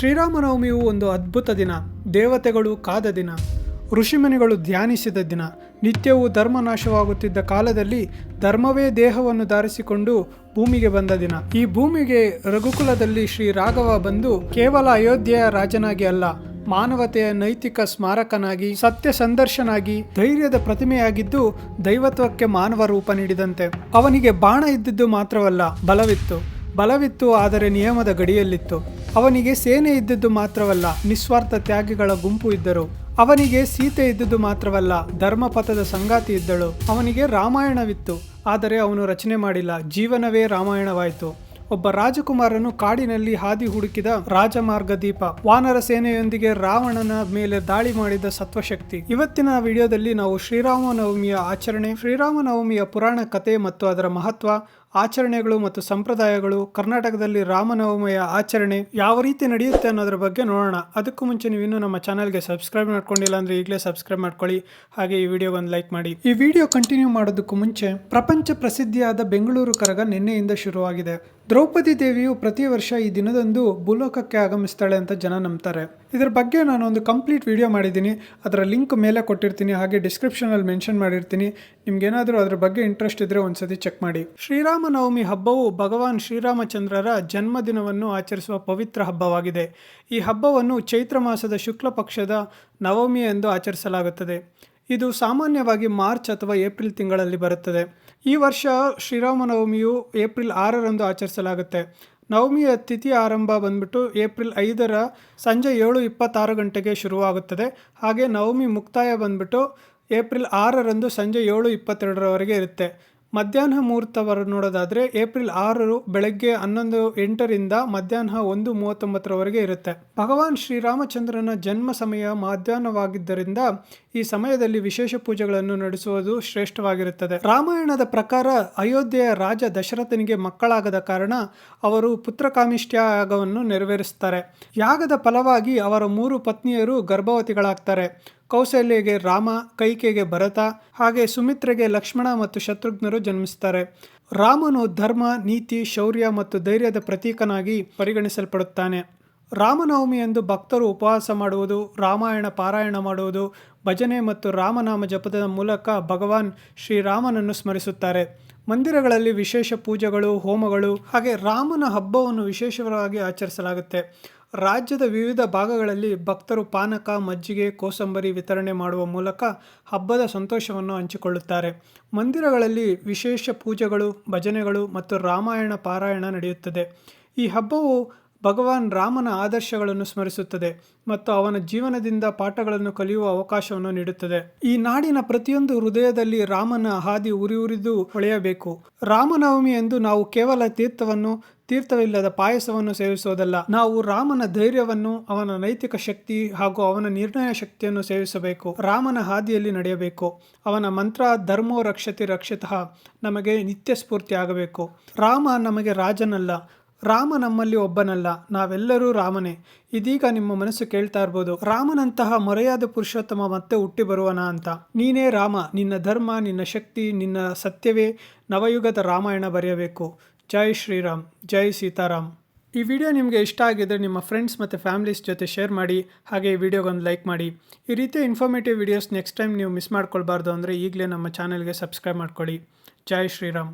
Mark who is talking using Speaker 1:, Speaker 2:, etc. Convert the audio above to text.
Speaker 1: ಶ್ರೀರಾಮನವಮಿಯು ಒಂದು ಅದ್ಭುತ ದಿನ. ದೇವತೆಗಳು ಕಾದ ದಿನ. ಋಷಿಮುನಿಗಳು ಧ್ಯಾನಿಸಿದ ದಿನ. ನಿತ್ಯವೂ ಧರ್ಮನಾಶವಾಗುತ್ತಿದ್ದ ಕಾಲದಲ್ಲಿ ಧರ್ಮವೇ ದೇಹವನ್ನು ಧಾರಿಸಿಕೊಂಡು ಭೂಮಿಗೆ ಬಂದ ದಿನ. ಈ ಭೂಮಿಗೆ ರಘುಕುಲದಲ್ಲಿ ಶ್ರೀ ರಾಘವ ಬಂದು ಕೇವಲ ಅಯೋಧ್ಯೆಯ ರಾಜನಾಗಿ ಅಲ್ಲ, ಮಾನವತೆಯ ನೈತಿಕ ಸ್ಮಾರಕನಾಗಿ, ಸತ್ಯ ಸಂದರ್ಶನಾಗಿ, ಧೈರ್ಯದ ಪ್ರತಿಮೆಯಾಗಿದ್ದು ದೈವತ್ವಕ್ಕೆ ಮಾನವ ರೂಪ ನೀಡಿದಂತೆ. ಅವನಿಗೆ ಬಾಣ ಇದ್ದಿದ್ದು ಮಾತ್ರವಲ್ಲ, ಬಲವಿತ್ತು. ಬಲವಿತ್ತು ಆದರೆ ನಿಯಮದ ಗಡಿಯಲ್ಲಿತ್ತು. ಅವನಿಗೆ ಸೇನೆ ಇದ್ದದ್ದು ಮಾತ್ರವಲ್ಲ, ನಿಸ್ವಾರ್ಥ ತ್ಯಾಗಿಗಳ ಗುಂಪು ಇದ್ದರು. ಅವನಿಗೆ ಸೀತೆ ಇದ್ದದ್ದು ಮಾತ್ರವಲ್ಲ, ಧರ್ಮಪಥದ ಸಂಗಾತಿ ಇದ್ದಳು. ಅವನಿಗೆ ರಾಮಾಯಣವಿತ್ತು, ಆದರೆ ಅವನು ರಚನೆ ಮಾಡಿಲ್ಲ, ಜೀವನವೇ ರಾಮಾಯಣವಾಯಿತು. ಒಬ್ಬ ರಾಜಕುಮಾರನು ಕಾಡಿನಲ್ಲಿ ಹಾದಿ ಹುಡುಕಿದ ರಾಜಮಾರ್ಗ ದೀಪ ವಾನರ ಸೇನೆಯೊಂದಿಗೆ ರಾವಣನ ಮೇಲೆ ದಾಳಿ ಮಾಡಿದ ಸತ್ವಶಕ್ತಿ. ಇವತ್ತಿನ ವಿಡಿಯೋದಲ್ಲಿ ನಾವು ಶ್ರೀರಾಮನವಮಿಯ ಆಚರಣೆ, ಶ್ರೀರಾಮನವಮಿಯ ಪುರಾಣ ಕಥೆ ಮತ್ತು ಅದರ ಮಹತ್ವ, ಆಚರಣೆಗಳು ಮತ್ತು ಸಂಪ್ರದಾಯಗಳು, ಕರ್ನಾಟಕದಲ್ಲಿ ರಾಮನವಮಿಯ ಆಚರಣೆ ಯಾವ ರೀತಿ ನಡೆಯುತ್ತೆ ಅನ್ನೋದ್ರ ಬಗ್ಗೆ ನೋಡೋಣ. ಅದಕ್ಕೂ ಮುಂಚೆ ನೀವು ಇನ್ನೂ ನಮ್ಮ ಚಾನಲ್ಗೆ ಸಬ್ಸ್ಕ್ರೈಬ್ ಮಾಡ್ಕೊಂಡಿಲ್ಲ ಅಂದ್ರೆ ಈಗಲೇ ಸಬ್ಸ್ಕ್ರೈಬ್ ಮಾಡ್ಕೊಳ್ಳಿ. ಹಾಗೆ ಈ ವಿಡಿಯೋ ಒಂದು ಲೈಕ್ ಮಾಡಿ. ಈ ವಿಡಿಯೋ ಕಂಟಿನ್ಯೂ ಮಾಡೋದಕ್ಕೂ ಮುಂಚೆ ಪ್ರಪಂಚ ಪ್ರಸಿದ್ಧಿಯಾದ ಬೆಂಗಳೂರು ಕರಗ ನಿನ್ನೆಯಿಂದ ಶುರುವಾಗಿದೆ. ದ್ರೌಪದಿ ದೇವಿಯು ಪ್ರತಿ ವರ್ಷ ಈ ದಿನದಂದು ಭೂಲೋಕಕ್ಕೆ ಆಗಮಿಸ್ತಾಳೆ ಅಂತ ಜನ ನಂಬ್ತಾರೆ. ಇದರ ಬಗ್ಗೆ ನಾನು ಒಂದು ಕಂಪ್ಲೀಟ್ ವಿಡಿಯೋ ಮಾಡಿದ್ದೀನಿ. ಅದರ ಲಿಂಕ್ ಮೇಲೆ ಕೊಟ್ಟಿರ್ತೀನಿ. ಹಾಗೆ ಡಿಸ್ಕ್ರಿಪ್ಷನಲ್ಲಿ ಮೆನ್ಷನ್ ಮಾಡಿರ್ತೀನಿ. ನಿಮ್ಗೇನಾದರೂ ಅದರ ಬಗ್ಗೆ ಇಂಟ್ರೆಸ್ಟ್ ಇದ್ದರೆ ಒಂದ್ಸತಿ ಚೆಕ್ ಮಾಡಿ. ಶ್ರೀರಾಮನವಮಿ ಹಬ್ಬವು ಭಗವಾನ್ ಶ್ರೀರಾಮಚಂದ್ರರ ಜನ್ಮದಿನವನ್ನು ಆಚರಿಸುವ ಪವಿತ್ರ ಹಬ್ಬವಾಗಿದೆ. ಈ ಹಬ್ಬವನ್ನು ಚೈತ್ರ ಮಾಸದ ಶುಕ್ಲ ಪಕ್ಷದ ನವಮಿ ಎಂದು ಆಚರಿಸಲಾಗುತ್ತದೆ. ಇದು ಸಾಮಾನ್ಯವಾಗಿ ಮಾರ್ಚ್ ಅಥವಾ ಏಪ್ರಿಲ್ ತಿಂಗಳಲ್ಲಿ ಬರುತ್ತದೆ. ಈ ವರ್ಷ ಶ್ರೀರಾಮನವಮಿಯು ಏಪ್ರಿಲ್ ಆರರಂದು ಆಚರಿಸಲಾಗುತ್ತೆ. ನವಮಿಯ ತಿಥಿ ಆರಂಭ ಬಂದ್ಬಿಟ್ಟು ಏಪ್ರಿಲ್ ಐದರ ಸಂಜೆ ಏಳು ಇಪ್ಪತ್ತಾರು ಗಂಟೆಗೆ ಶುರುವಾಗುತ್ತದೆ. ಹಾಗೆ ನವಮಿ ಮುಕ್ತಾಯ ಬಂದ್ಬಿಟ್ಟು ಏಪ್ರಿಲ್ ಆರರಂದು ಸಂಜೆ ಏಳು ಇಪ್ಪತ್ತೆರಡರವರೆಗೆ ಇರುತ್ತೆ. ಮಧ್ಯಾಹ್ನ ಮುಹೂರ್ತವರು ನೋಡೋದಾದರೆ ಏಪ್ರಿಲ್ ಆರರು ಬೆಳಗ್ಗೆ ಹನ್ನೊಂದು ಎಂಟರಿಂದ ಮಧ್ಯಾಹ್ನ ಒಂದು ಮೂವತ್ತೊಂಬತ್ತರವರೆಗೆ ಇರುತ್ತೆ. ಭಗವಾನ್ ಶ್ರೀರಾಮಚಂದ್ರನ ಜನ್ಮ ಸಮಯ ಮಧ್ಯಾಹ್ನವಾಗಿದ್ದರಿಂದ ಈ ಸಮಯದಲ್ಲಿ ವಿಶೇಷ ಪೂಜೆಗಳನ್ನು ನಡೆಸುವುದು ಶ್ರೇಷ್ಠವಾಗಿರುತ್ತದೆ. ರಾಮಾಯಣದ ಪ್ರಕಾರ ಅಯೋಧ್ಯೆಯ ರಾಜ ದಶರಥನಿಗೆ ಮಕ್ಕಳಾಗದ ಕಾರಣ ಅವರು ಪುತ್ರಕಾಮಿಷ್ಟ್ಯ ಯಾಗವನ್ನು ನೆರವೇರಿಸ್ತಾರೆ ಯಾಗದ ಫಲವಾಗಿ ಅವರ ಮೂರು ಪತ್ನಿಯರು ಗರ್ಭವತಿಗಳಾಗ್ತಾರೆ. ಕೌಸಲ್ಯಗೆ ರಾಮ, ಕೈಕೆಗೆ ಭರತ, ಹಾಗೆ ಸುಮಿತ್ರೆಗೆ ಲಕ್ಷ್ಮಣ ಮತ್ತು ಶತ್ರುಘ್ನರು ಜನ್ಮಿಸ್ತಾರೆ. ರಾಮನು ಧರ್ಮ, ನೀತಿ, ಶೌರ್ಯ ಮತ್ತು ಧೈರ್ಯದ ಪ್ರತೀಕನಾಗಿ ಪರಿಗಣಿಸಲ್ಪಡುತ್ತಾನೆ. ರಾಮನವಮಿ ಎಂದು ಭಕ್ತರು ಉಪವಾಸ ಮಾಡುವುದು, ರಾಮಾಯಣ ಪಾರಾಯಣ ಮಾಡುವುದು, ಭಜನೆ ಮತ್ತು ರಾಮನಾಮ ಜಪದ ಮೂಲಕ ಭಗವಾನ್ ಶ್ರೀರಾಮನನ್ನು ಸ್ಮರಿಸುತ್ತಾರೆ. ಮಂದಿರಗಳಲ್ಲಿ ವಿಶೇಷ ಪೂಜೆಗಳು, ಹೋಮಗಳು, ಹಾಗೆ ರಾಮನ ಹಬ್ಬವನ್ನು ವಿಶೇಷವಾಗಿ ಆಚರಿಸಲಾಗುತ್ತೆ. ರಾಜ್ಯದ ವಿವಿಧ ಭಾಗಗಳಲ್ಲಿ ಭಕ್ತರು ಪಾನಕ, ಮಜ್ಜಿಗೆ, ಕೋಸಂಬರಿ ವಿತರಣೆ ಮಾಡುವ ಮೂಲಕ ಹಬ್ಬದ ಸಂತೋಷವನ್ನು ಹಂಚಿಕೊಳ್ಳುತ್ತಾರೆ. ಮಂದಿರಗಳಲ್ಲಿ ವಿಶೇಷ ಪೂಜೆಗಳು, ಭಜನೆಗಳು ಮತ್ತು ರಾಮಾಯಣ, ಪಾರಾಯಣ ನಡೆಯುತ್ತದೆ. ಈ ಹಬ್ಬವು ಭಗವಾನ್ ರಾಮನ ಆದರ್ಶಗಳನ್ನು ಸ್ಮರಿಸುತ್ತದೆ ಮತ್ತು ಅವನ ಜೀವನದಿಂದ ಪಾಠಗಳನ್ನು ಕಲಿಯುವ ಅವಕಾಶವನ್ನು ನೀಡುತ್ತದೆ. ಈ ನಾಡಿನ ಪ್ರತಿಯೊಂದು ಹೃದಯದಲ್ಲಿ ರಾಮನ ಹಾದಿ ಉರಿ ಉರಿದು ಹೊಳೆಯಬೇಕು. ರಾಮನವಮಿ ಎಂದು ನಾವು ಕೇವಲ ತೀರ್ಥವನ್ನು, ತೀರ್ಥವಿಲ್ಲದ ಪಾಯಸವನ್ನು ಸೇವಿಸುವುದಲ್ಲ, ನಾವು ರಾಮನ ಧೈರ್ಯವನ್ನು, ಅವನ ನೈತಿಕ ಶಕ್ತಿ ಹಾಗೂ ಅವನ ನಿರ್ಣಯ ಶಕ್ತಿಯನ್ನು ಸೇವಿಸಬೇಕು. ರಾಮನ ಹಾದಿಯಲ್ಲಿ ನಡೆಯಬೇಕು. ಅವನ ಮಂತ್ರ, ಧರ್ಮೋ ರಕ್ಷತಿ ರಕ್ಷಿತಃ ನಮಗೆ ನಿತ್ಯ ಸ್ಫೂರ್ತಿ ಆಗಬೇಕು ರಾಮ ನಮಗೆ ರಾಜನಲ್ಲ ರಾಮ ನಮ್ಮಲ್ಲಿ ಒಬ್ಬನಲ್ಲ, ನಾವೆಲ್ಲರೂ ರಾಮನೇ. ಇದೀಗ ನಿಮ್ಮ ಮನಸ್ಸು ಕೇಳ್ತಾ ಇರ್ಬೋದು, ರಾಮನಂತಹ ಮೊರೆಯಾದ ಪುರುಷೋತ್ತಮ ಮತ್ತೆ ಹುಟ್ಟಿ ಬರುವನ ಅಂತ. ನೀನೇ ರಾಮ, ನಿನ್ನ ಧರ್ಮ, ನಿನ್ನ ಶಕ್ತಿ, ನಿನ್ನ ಸತ್ಯವೇ ನವಯುಗದ ರಾಮಾಯಣ ಬರೆಯಬೇಕು. ಜೈ ಶ್ರೀರಾಮ್, ಜೈ ಸೀತಾರಾಮ್. ಈ ವಿಡಿಯೋ ನಿಮಗೆ ಇಷ್ಟ ಆಗಿದ್ದರೆ ನಿಮ್ಮ ಫ್ರೆಂಡ್ಸ್ ಮತ್ತು ಫ್ಯಾಮಿಲೀಸ್ ಜೊತೆ ಶೇರ್ ಮಾಡಿ, ಹಾಗೆ ಈ ವಿಡಿಯೋಗೊಂದು ಲೈಕ್ ಮಾಡಿ. ಈ ರೀತಿಯ ಇನ್ಫಾರ್ಮೇಟಿವ್ ವಿಡಿಯೋಸ್ ನೆಕ್ಸ್ಟ್ ಟೈಮ್ ನೀವು ಮಿಸ್ ಮಾಡ್ಕೊಳ್ಬಾರ್ದು ಅಂದರೆ ಈಗಲೇ ನಮ್ಮ ಚಾನಲ್ಗೆ ಸಬ್ಸ್ಕ್ರೈಬ್ ಮಾಡ್ಕೊಳ್ಳಿ. ಜೈ ಶ್ರೀರಾಮ್.